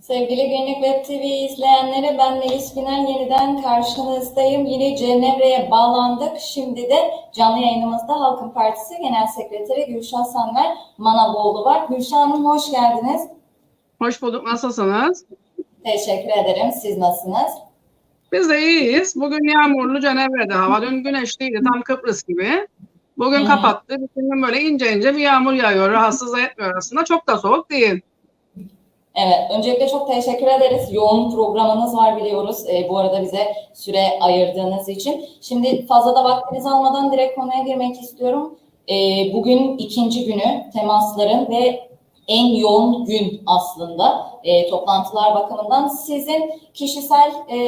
Sevgili Günlük Web TV izleyenleri ben Melis Güner yeniden karşınızdayım. Yine Cenevre'ye bağlandık. Şimdi de canlı yayınımızda Halkın Partisi Genel Sekreteri Gülşah Sanver Manavoğlu var. Gülşah Hanım hoş geldiniz. Hoş bulduk. Nasılsınız? Teşekkür ederim. Siz nasılsınız? Biz de iyiyiz. Bugün yağmurlu Cenevre'de hava. Dün güneşliydi. Tam Kıbrıs gibi. Bugün kapattı. Bütün gün böyle ince ince bir yağmur yağıyor. Rahatsız etmiyor aslında. Çok da soğuk değil. Evet, öncelikle çok teşekkür ederiz. Yoğun programınız var biliyoruz. Ee, bu arada bize süre ayırdığınız için. Şimdi fazla da vaktinizi almadan direkt konuya girmek istiyorum. Ee, bugün ikinci günü temasların ve en yoğun gün aslında e, toplantılar bakımından. Sizin kişisel e,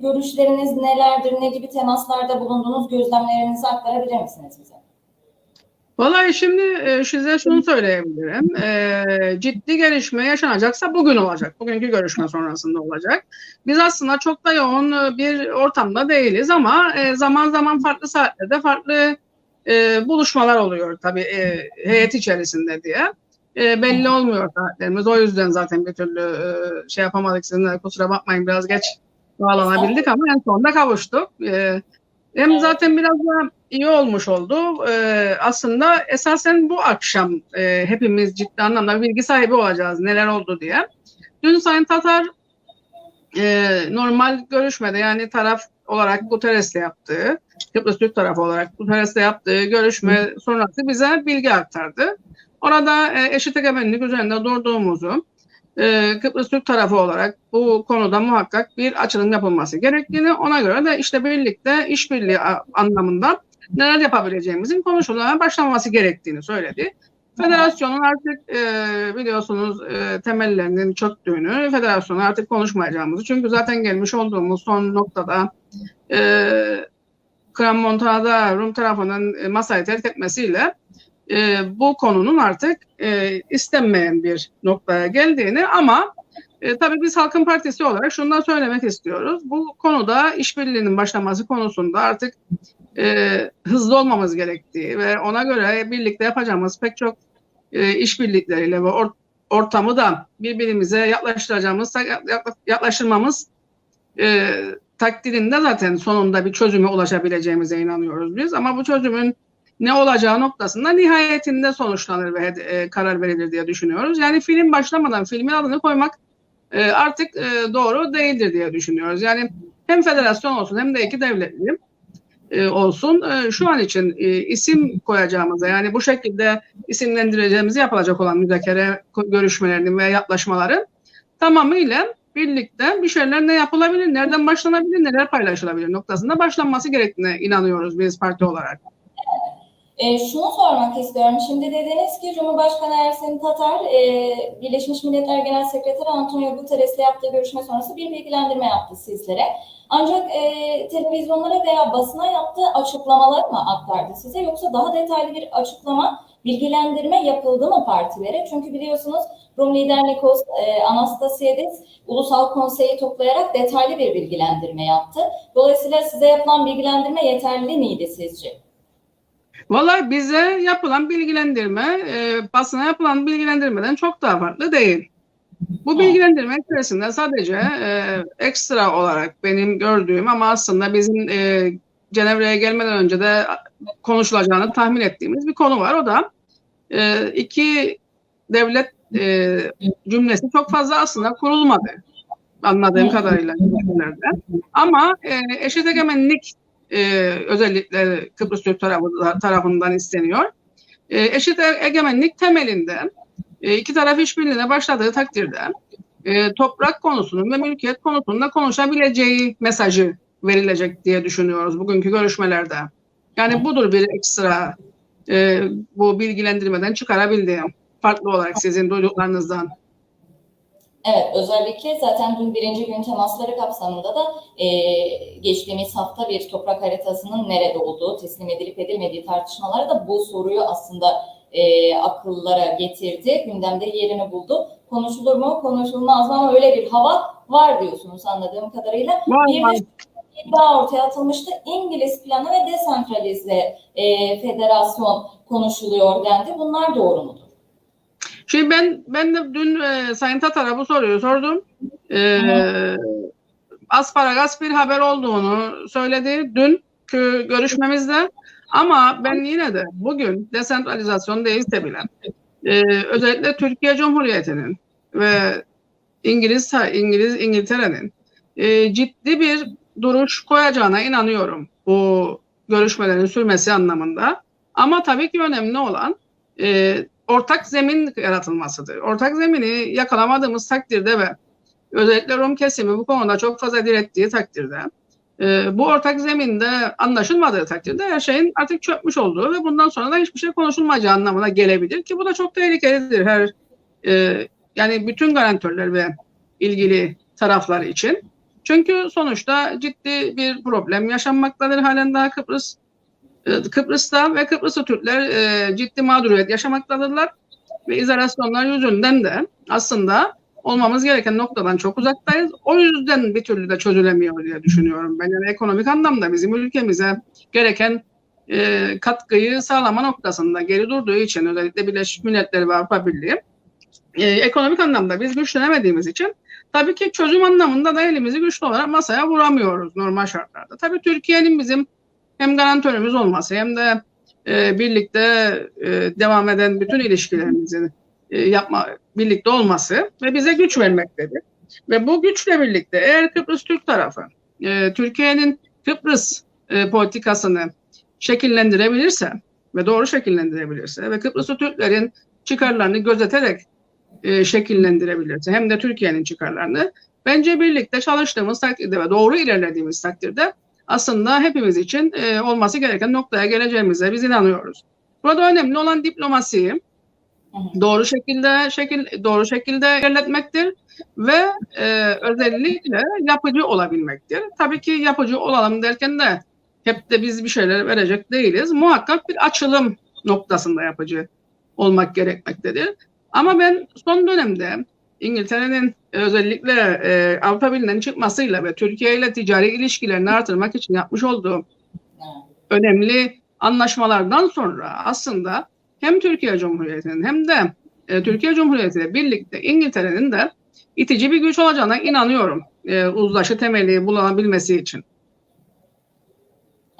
görüşleriniz nelerdir? Ne gibi temaslarda bulundunuz? Gözlemlerinizi aktarabilir misiniz bize? Vallahi şimdi e, size şunu söyleyebilirim. E, ciddi gelişme yaşanacaksa bugün olacak. Bugünkü görüşme sonrasında olacak. Biz aslında çok da yoğun e, bir ortamda değiliz ama e, zaman zaman farklı saatlerde farklı e, buluşmalar oluyor tabii e, heyet içerisinde diye. E, belli olmuyor saatlerimiz. O yüzden zaten bir türlü e, şey yapamadık sizinle. Kusura bakmayın biraz geç bağlanabildik ama en sonunda kavuştuk. E, hem zaten biraz da iyi olmuş oldu. Ee, aslında esasen bu akşam e, hepimiz ciddi anlamda bilgi sahibi olacağız neler oldu diye. Dün Sayın Tatar e, normal görüşmede yani taraf olarak Guterres'le yaptığı, Kıbrıs Türk tarafı olarak Guterres'le yaptığı görüşme sonrası bize bilgi aktardı. Orada e, eşit egemenlik üzerinde durduğumuzu, e, Kıbrıs Türk tarafı olarak bu konuda muhakkak bir açılım yapılması gerektiğini, ona göre de işte birlikte işbirliği anlamında neler yapabileceğimizin konuşulmaya başlanması gerektiğini söyledi. Federasyonun artık e, biliyorsunuz e, temellerinin çöktüğünü, federasyonun artık konuşmayacağımızı çünkü zaten gelmiş olduğumuz son noktada e, Kram Montana'da Rum tarafının e, masayı terk etmesiyle e, bu konunun artık e, istenmeyen bir noktaya geldiğini ama e, tabii biz Halkın Partisi olarak şundan söylemek istiyoruz. Bu konuda işbirliğinin başlaması konusunda artık e, hızlı olmamız gerektiği ve ona göre birlikte yapacağımız pek çok e, işbirlikleriyle ve or- ortamı da birbirimize yaklaştıracağımız, yakla- yaklaştırmamız e, takdirinde zaten sonunda bir çözüme ulaşabileceğimize inanıyoruz biz. Ama bu çözümün ne olacağı noktasında nihayetinde sonuçlanır ve e, karar verilir diye düşünüyoruz. Yani film başlamadan filmin adını koymak e, artık e, doğru değildir diye düşünüyoruz. Yani hem federasyon olsun hem de iki devletli e, olsun e, şu an için e, isim koyacağımıza yani bu şekilde isimlendireceğimizi yapılacak olan müzakere görüşmelerinin ve yaklaşmaların tamamıyla birlikte bir şeyler ne yapılabilir, nereden başlanabilir, neler paylaşılabilir noktasında başlanması gerektiğine inanıyoruz biz parti olarak. E, şunu sormak istiyorum. Şimdi dediniz ki Cumhurbaşkanı Ersin Tatar, e, Birleşmiş Milletler Genel Sekreteri Antonio Guterres'le yaptığı görüşme sonrası bir bilgilendirme yaptı sizlere. Ancak e, televizyonlara veya basına yaptığı açıklamalar mı aktardı size yoksa daha detaylı bir açıklama, bilgilendirme yapıldı mı partilere? Çünkü biliyorsunuz Rum lider Nikos e, Anastasiadis Ulusal Konseyi toplayarak detaylı bir bilgilendirme yaptı. Dolayısıyla size yapılan bilgilendirme yeterli miydi sizce? Vallahi bize yapılan bilgilendirme, e, basına yapılan bilgilendirmeden çok daha farklı değil. Bu bilgilendirme içerisinde sadece e, ekstra olarak benim gördüğüm ama aslında bizim e, Cenevre'ye gelmeden önce de konuşulacağını tahmin ettiğimiz bir konu var. O da e, iki devlet e, cümlesi çok fazla aslında kurulmadı anladığım kadarıyla. Ama e, eşit egemenlik e, özellikle Kıbrıs Türk tarafı, tarafından isteniyor. E, eşit e- egemenlik temelinde e, iki taraf işbirliğine başladığı takdirde e, toprak konusunun ve mülkiyet konusunda konuşabileceği mesajı verilecek diye düşünüyoruz bugünkü görüşmelerde. Yani budur bir ekstra e, bu bilgilendirmeden çıkarabildiğim farklı olarak sizin duyduklarınızdan. Evet, özellikle zaten dün birinci gün temasları kapsamında da e, geçtiğimiz hafta bir toprak haritasının nerede olduğu, teslim edilip edilmediği tartışmaları da bu soruyu aslında e, akıllara getirdi, gündemde yerini buldu. Konuşulur mu, konuşulmaz mı ama öyle bir hava var diyorsunuz anladığım kadarıyla. Var, Bir var. de iddia ortaya atılmıştı. İngiliz planı ve desentralize e, federasyon konuşuluyor dendi. Bunlar doğru mudur? Şimdi ben ben de dün e, Sayın Tatar'a bu soruyu sordum. E, asparagas bir haber olduğunu söyledi dünkü görüşmemizde. Ama ben yine de bugün desentralizasyon değilse bile e, özellikle Türkiye Cumhuriyeti'nin ve İngiliz İngiliz İngiltere'nin e, ciddi bir duruş koyacağına inanıyorum bu görüşmelerin sürmesi anlamında. Ama tabii ki önemli olan e, ortak zemin yaratılmasıdır. Ortak zemini yakalamadığımız takdirde ve özellikle Rum kesimi bu konuda çok fazla direttiği takdirde e, bu ortak zeminde anlaşılmadığı takdirde her şeyin artık çökmüş olduğu ve bundan sonra da hiçbir şey konuşulmayacağı anlamına gelebilir ki bu da çok tehlikelidir her e, yani bütün garantörler ve ilgili taraflar için. Çünkü sonuçta ciddi bir problem yaşanmaktadır halen daha Kıbrıs Kıbrıs'ta ve Kıbrıslı Türkler e, ciddi mağduriyet yaşamaktadırlar ve izolasyonlar yüzünden de aslında olmamız gereken noktadan çok uzaktayız. O yüzden bir türlü de çözülemiyor diye düşünüyorum ben. Yani ekonomik anlamda bizim ülkemize gereken e, katkıyı sağlama noktasında geri durduğu için özellikle Birleşmiş Milletler ve Avrupa Birliği e, ekonomik anlamda biz güçlenemediğimiz için tabii ki çözüm anlamında da elimizi güçlü olarak masaya vuramıyoruz normal şartlarda. Tabii Türkiye'nin bizim hem garantörümüz olması hem de e, birlikte e, devam eden bütün ilişkilerimizin e, yapma birlikte olması ve bize güç vermektedir. Ve bu güçle birlikte eğer Kıbrıs Türk tarafı e, Türkiye'nin Kıbrıs e, politikasını şekillendirebilirse ve doğru şekillendirebilirse ve Kıbrıslı Türklerin çıkarlarını gözeterek e, şekillendirebilirse hem de Türkiye'nin çıkarlarını bence birlikte çalıştığımız takdirde ve doğru ilerlediğimiz takdirde aslında hepimiz için e, olması gereken noktaya geleceğimize biz inanıyoruz. Burada önemli olan diplomasiyi doğru şekilde şekil doğru şekilde ilerletmektir ve e, özellikle yapıcı olabilmektir. Tabii ki yapıcı olalım derken de hep de biz bir şeyler verecek değiliz. Muhakkak bir açılım noktasında yapıcı olmak gerekmektedir. Ama ben son dönemde İngiltere'nin özellikle e, Avrupa Birliği'nden çıkmasıyla ve Türkiye ile ticari ilişkilerini artırmak için yapmış olduğu önemli anlaşmalardan sonra aslında hem Türkiye Cumhuriyeti'nin hem de e, Türkiye Cumhuriyeti ile birlikte İngiltere'nin de itici bir güç olacağına inanıyorum e, uzlaşı temeli bulunabilmesi için.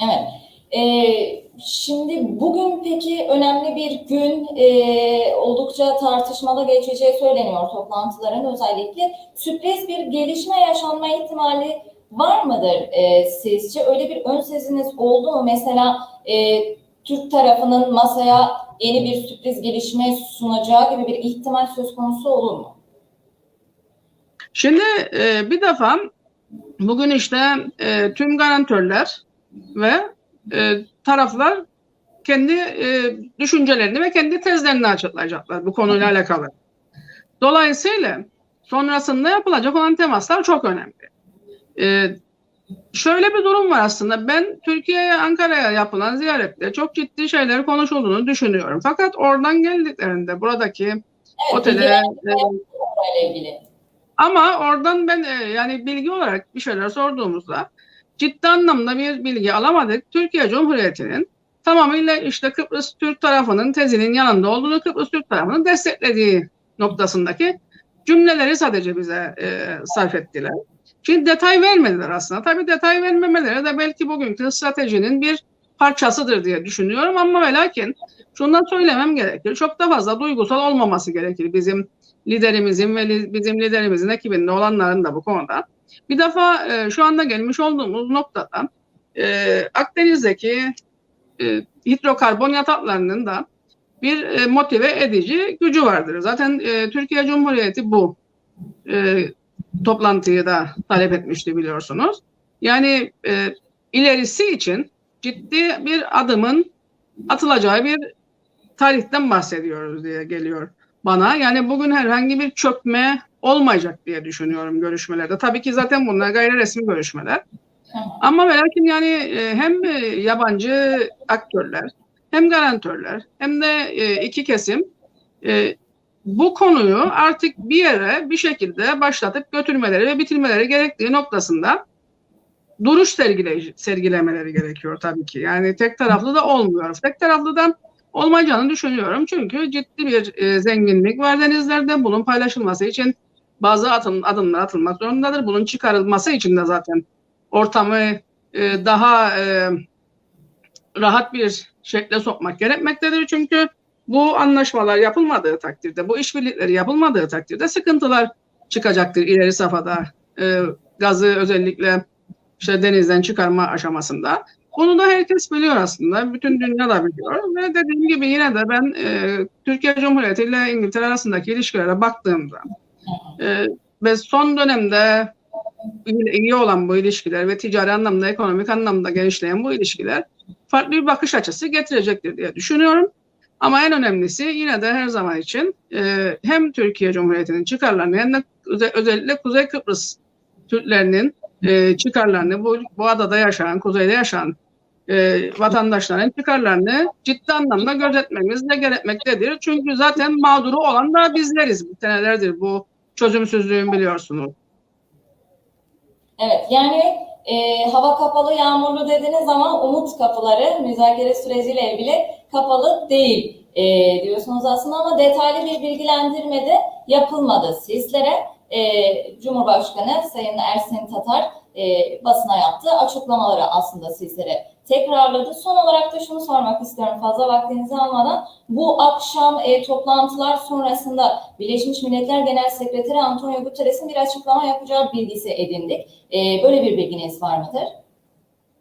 Evet. Ee, şimdi bugün peki önemli bir gün e, oldukça tartışmalı geçeceği söyleniyor toplantıların özellikle. Sürpriz bir gelişme yaşanma ihtimali var mıdır e, sizce? Öyle bir ön seziniz oldu mu? Mesela e, Türk tarafının masaya yeni bir sürpriz gelişme sunacağı gibi bir ihtimal söz konusu olur mu? Şimdi e, bir defa bugün işte e, tüm garantörler ve e, taraflar kendi e, düşüncelerini ve kendi tezlerini açıklayacaklar bu konuyla alakalı. Dolayısıyla sonrasında yapılacak olan temaslar çok önemli. E, şöyle bir durum var aslında. Ben Türkiye'ye, Ankara'ya yapılan ziyarette çok ciddi şeyler konuşulduğunu düşünüyorum. Fakat oradan geldiklerinde buradaki Evet, otele ilgili. ama oradan ben e, yani bilgi olarak bir şeyler sorduğumuzda ciddi anlamda bir bilgi alamadık. Türkiye Cumhuriyeti'nin tamamıyla işte Kıbrıs Türk tarafının tezinin yanında olduğunu, Kıbrıs Türk tarafının desteklediği noktasındaki cümleleri sadece bize e, sarf ettiler. Şimdi detay vermediler aslında. Tabii detay vermemeleri de belki bugünkü stratejinin bir parçasıdır diye düşünüyorum ama ve lakin şundan söylemem gerekir. Çok da fazla duygusal olmaması gerekir bizim liderimizin ve li, bizim liderimizin ekibinde olanların da bu konuda. Bir defa e, şu anda gelmiş olduğumuz noktada e, Akdeniz'deki e, hidrokarbon yataklarının da bir e, motive edici gücü vardır. Zaten e, Türkiye Cumhuriyeti bu e, toplantıyı da talep etmişti biliyorsunuz. Yani e, ilerisi için ciddi bir adımın atılacağı bir tarihten bahsediyoruz diye geliyor bana. Yani bugün herhangi bir çökme olmayacak diye düşünüyorum görüşmelerde. Tabii ki zaten bunlar gayri resmi görüşmeler. Ama ve lakin yani e, hem e, yabancı aktörler hem garantörler hem de e, iki kesim bu konuyu artık bir yere bir şekilde başlatıp götürmeleri ve bitirmeleri gerektiği noktasında duruş sergile, sergilemeleri gerekiyor tabii ki. Yani tek taraflı da olmuyor. Tek taraflı da olmayacağını düşünüyorum. Çünkü ciddi bir e, zenginlik var denizlerde. Bunun paylaşılması için bazı atım, adımlar atılmak zorundadır. Bunun çıkarılması için de zaten ortamı e, daha e, rahat bir şekle sokmak gerekmektedir. Çünkü bu anlaşmalar yapılmadığı takdirde, bu işbirlikleri yapılmadığı takdirde sıkıntılar çıkacaktır ileri safhada. E, gazı özellikle işte denizden çıkarma aşamasında. Bunu da herkes biliyor aslında. Bütün dünya da biliyor. Ve dediğim gibi yine de ben e, Türkiye Cumhuriyeti ile İngiltere arasındaki ilişkilere baktığımda e, ve son dönemde iyi, olan bu ilişkiler ve ticari anlamda, ekonomik anlamda genişleyen bu ilişkiler farklı bir bakış açısı getirecektir diye düşünüyorum. Ama en önemlisi yine de her zaman için e, hem Türkiye Cumhuriyeti'nin çıkarlarını hem de öze- özellikle Kuzey Kıbrıs Türklerinin e, çıkarlarını, bu, bu adada yaşayan, kuzeyde yaşayan e, vatandaşların çıkarlarını ciddi anlamda gözetmemiz de gerekmektedir. Çünkü zaten mağduru olan da bizleriz. Bu senelerdir bu çözümsüzlüğün biliyorsunuz. Evet, yani e, hava kapalı, yağmurlu dediğiniz zaman umut kapıları müzakere süreciyle ilgili kapalı değil e, diyorsunuz aslında ama detaylı bir bilgilendirme de yapılmadı sizlere. E, Cumhurbaşkanı Sayın Ersin Tatar e, basına yaptığı açıklamaları aslında sizlere tekrarladı. Son olarak da şunu sormak istiyorum fazla vaktinizi almadan. Bu akşam e, toplantılar sonrasında Birleşmiş Milletler Genel Sekreteri Antonio Guterres'in bir açıklama yapacağı bilgisi edindik. E, böyle bir bilginiz var mıdır?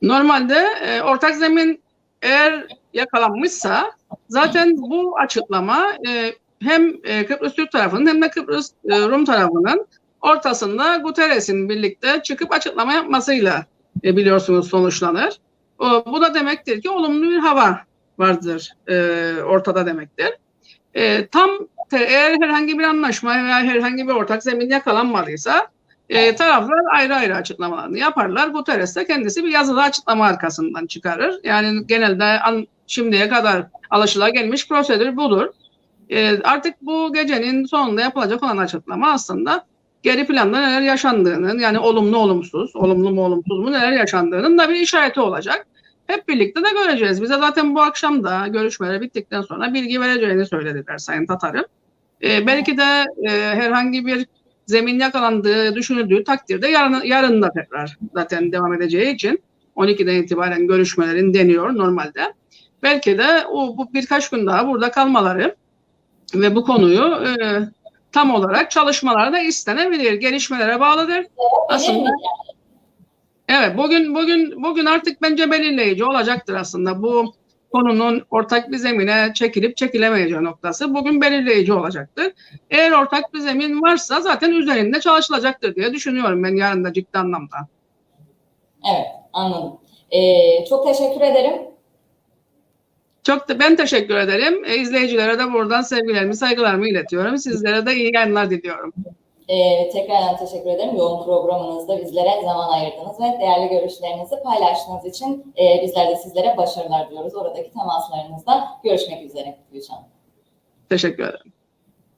Normalde e, ortak zemin eğer yakalanmışsa zaten bu açıklama e, hem e, Kıbrıs Türk tarafının hem de Kıbrıs e, Rum tarafının ortasında Guterres'in birlikte çıkıp açıklama yapmasıyla e, biliyorsunuz sonuçlanır. O, bu da demektir ki olumlu bir hava vardır e, ortada demektir. E, tam te- eğer herhangi bir anlaşma veya herhangi bir ortak zemin yakalanmadıysa e, taraflar ayrı ayrı açıklamalarını yaparlar. Guterres de kendisi bir yazılı açıklama arkasından çıkarır. Yani genelde an, şimdiye kadar alışılagelmiş prosedür budur. E, artık bu gecenin sonunda yapılacak olan açıklama aslında geri planda neler yaşandığının yani olumlu olumsuz, olumlu mu olumsuz mu neler yaşandığının da bir işareti olacak. Hep birlikte de göreceğiz. Bize zaten bu akşam da görüşmeler bittikten sonra bilgi vereceğini söylediler Sayın Tatar'ın. E, belki de e, herhangi bir zemin yakalandığı düşünüldüğü takdirde yarın, yarın da tekrar zaten devam edeceği için 12'den itibaren görüşmelerin deniyor normalde. Belki de o bu birkaç gün daha burada kalmaları ve bu konuyu e, tam olarak çalışmalarda istenebilir. Gelişmelere bağlıdır. Aslında evet bugün bugün bugün artık bence belirleyici olacaktır aslında bu konunun ortak bir zemine çekilip çekilemeyeceği noktası bugün belirleyici olacaktır. Eğer ortak bir zemin varsa zaten üzerinde çalışılacaktır diye düşünüyorum ben yarın da ciddi anlamda. Evet, anladım. E, çok teşekkür ederim. Çok da ben teşekkür ederim. E, izleyicilere de buradan sevgilerimi, saygılarımı iletiyorum. Sizlere de iyi yayınlar diliyorum. E, tekrardan teşekkür ederim. Yoğun programınızda bizlere zaman ayırdınız ve değerli görüşlerinizi paylaştığınız için e, bizler de sizlere başarılar diyoruz. Oradaki temaslarınızda görüşmek üzere Gülşen. Teşekkür ederim.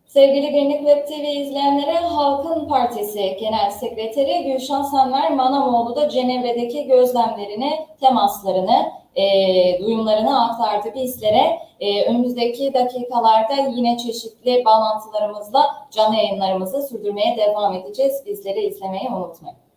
Sevgili Günlük Web TV izleyenlere Halkın Partisi Genel Sekreteri Gülşen Senver Manamoğlu da Cenevre'deki gözlemlerini, temaslarını, e, duyumlarını aktardı bizlere. E, önümüzdeki dakikalarda yine çeşitli bağlantılarımızla canlı yayınlarımızı sürdürmeye devam edeceğiz. Bizleri izlemeyi unutmayın.